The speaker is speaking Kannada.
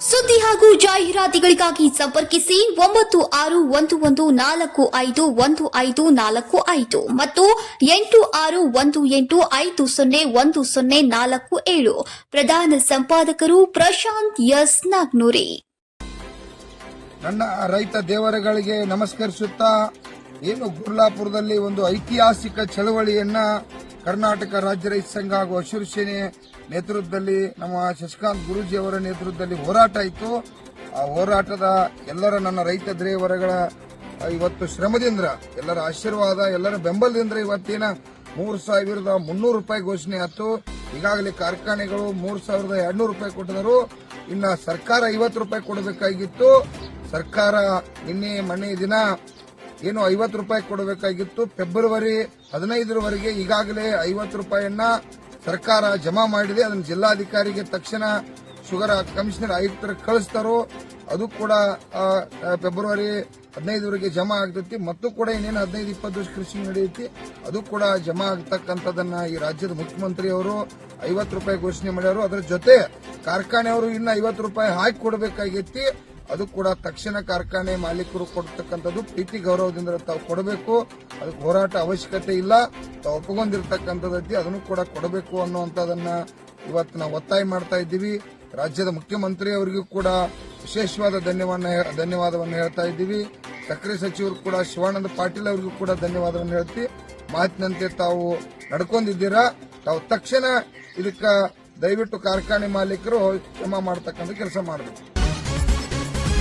ಸುದ್ದಿ ಹಾಗೂ ಜಾಹೀರಾತುಗಳಿಗಾಗಿ ಸಂಪರ್ಕಿಸಿ ಒಂಬತ್ತು ಆರು ಒಂದು ಒಂದು ನಾಲ್ಕು ಐದು ಒಂದು ಐದು ನಾಲ್ಕು ಐದು ಮತ್ತು ಎಂಟು ಆರು ಒಂದು ಎಂಟು ಐದು ಸೊನ್ನೆ ಒಂದು ಸೊನ್ನೆ ನಾಲ್ಕು ಏಳು. ಪ್ರಧಾನ ಸಂಪಾದಕರು ಪ್ರಶಾಂತ್ ಎಸ್ ನಾಗ್ನೂರಿ. ನನ್ನ ರೈತ ದೇವರುಗಳಿಗೆ ನಮಸ್ಕರಿಸುತ್ತಾ, ಏನು ಗುರ್ಲಾಪುರದಲ್ಲಿ ಒಂದು ಐತಿಹಾಸಿಕ ಚಳವಳಿಯನ್ನ ಕರ್ನಾಟಕ ರಾಜ್ಯ ರೈತ ಸಂಘ ಹಾಗೂ ಹಸಿರು ಸೇನೆ ನೇತೃತ್ವದಲ್ಲಿ ನಮ್ಮ ಶಶಿಕಾಂತ್ ಗುರೂಜಿ ಅವರ ನೇತೃತ್ವದಲ್ಲಿ ಹೋರಾಟ ಇತ್ತು. ಆ ಹೋರಾಟದ ಎಲ್ಲರ ನನ್ನ ರೈತ ದ್ರೇವರಗಳ ಇವತ್ತು ಶ್ರಮದಿಂದ, ಎಲ್ಲರ ಆಶೀರ್ವಾದ, ಎಲ್ಲರ ಬೆಂಬಲದಿಂದ ಇವತ್ತಿನ ಮೂರು ಸಾವಿರದ ಮುನ್ನೂರು ರೂಪಾಯಿ ಘೋಷಣೆ ಆಯ್ತು. ಈಗಾಗಲೇ ಕಾರ್ಖಾನೆಗಳು ಮೂರು ಸಾವಿರದ ಎರಡ್ನೂರು ರೂಪಾಯಿ ಕೊಟ್ಟಿದರು ಇನ್ನು ಸರ್ಕಾರ ಐವತ್ತು ರೂಪಾಯಿ ಕೊಡಬೇಕಾಗಿತ್ತು. ಸರ್ಕಾರ ನಿನ್ನೆ ಮೊನ್ನೆ ದಿನ ಏನು ಐವತ್ತು ರೂಪಾಯಿ ಕೊಡಬೇಕಾಗಿತ್ತು. ಫೆಬ್ರವರಿ ಹದಿನೈದರವರೆಗೆ ಈಗಾಗಲೇ ಐವತ್ತು ರೂಪಾಯಿಯನ್ನ ಸರ್ಕಾರ ಜಮಾ ಮಾಡಿದೆ. ಅದನ್ನು ಜಿಲ್ಲಾಧಿಕಾರಿಗೆ ತಕ್ಷಣ ಶುಗರ್ ಕಮಿಷನರ್ ಆಯುಕ್ತರ ಕಳಿಸ್ತಾರೋ, ಅದು ಕೂಡ ಫೆಬ್ರವರಿ ಹದಿನೈದವರೆಗೆ ಜಮಾ ಆಗ್ತೈತಿ. ಮತ್ತು ಕೂಡ ಇನ್ನೇನು ಹದಿನೈದು, ಇಪ್ಪತ್ತು ವರ್ಷ ಕೃಷಿ ನಡೆಯುತ್ತೆ, ಅದು ಕೂಡ ಜಮಾ ಆಗ್ತಕ್ಕಂಥದನ್ನ ಈ ರಾಜ್ಯದ ಮುಖ್ಯಮಂತ್ರಿ ಅವರು ಐವತ್ತು ರೂಪಾಯಿ ಘೋಷಣೆ ಮಾಡ್ಯಾರು. ಅದರ ಜೊತೆ ಕಾರ್ಖಾನೆಯವರು ಇನ್ನು ಐವತ್ತು ರೂಪಾಯಿ ಹಾಕಿ ಕೊಡಬೇಕಾಗೈತಿ. ಅದು ಕೂಡ ತಕ್ಷಣ ಕಾರ್ಖಾನೆ ಮಾಲೀಕರು ಕೊಡ್ತಕ್ಕಂಥದ್ದು ಪ್ರೀತಿ ಗೌರವದಿಂದ ತಾವು ಕೊಡಬೇಕು. ಅದಕ್ಕೆ ಹೋರಾಟ ಅವಶ್ಯಕತೆ ಇಲ್ಲ. ತಾವು ಒಪ್ಪಿಕೊಂಡಿರ್ತಕ್ಕಂಥದ್ದು ಅದನ್ನು ಕೂಡ ಕೊಡಬೇಕು ಅನ್ನುವಂಥದ್ದನ್ನ ಇವತ್ತು ನಾವು ಒತ್ತಾಯ ಮಾಡ್ತಾ ಇದ್ದೀವಿ. ರಾಜ್ಯದ ಮುಖ್ಯಮಂತ್ರಿ ಅವರಿಗೂ ಕೂಡ ವಿಶೇಷವಾದ ಧನ್ಯವಾದ ಧನ್ಯವಾದವನ್ನು ಹೇಳ್ತಾ ಇದ್ದೀವಿ. ಸಕ್ಕರೆ ಸಚಿವರು ಕೂಡ ಶಿವಾನಂದ ಪಾಟೀಲ್ ಅವರಿಗೂ ಕೂಡ ಧನ್ಯವಾದವನ್ನು ಹೇಳ್ತಿ. ಮಾತಿನಂತೆ ತಾವು ನಡ್ಕೊಂಡಿದ್ದೀರಾ? ತಾವು ತಕ್ಷಣ ಇದಕ್ಕ ದಯವಿಟ್ಟು ಕಾರ್ಖಾನೆ ಮಾಲೀಕರು ಕ್ಷಮ ಮಾಡತಕ್ಕಂಥ ಕೆಲಸ ಮಾಡಬೇಕು.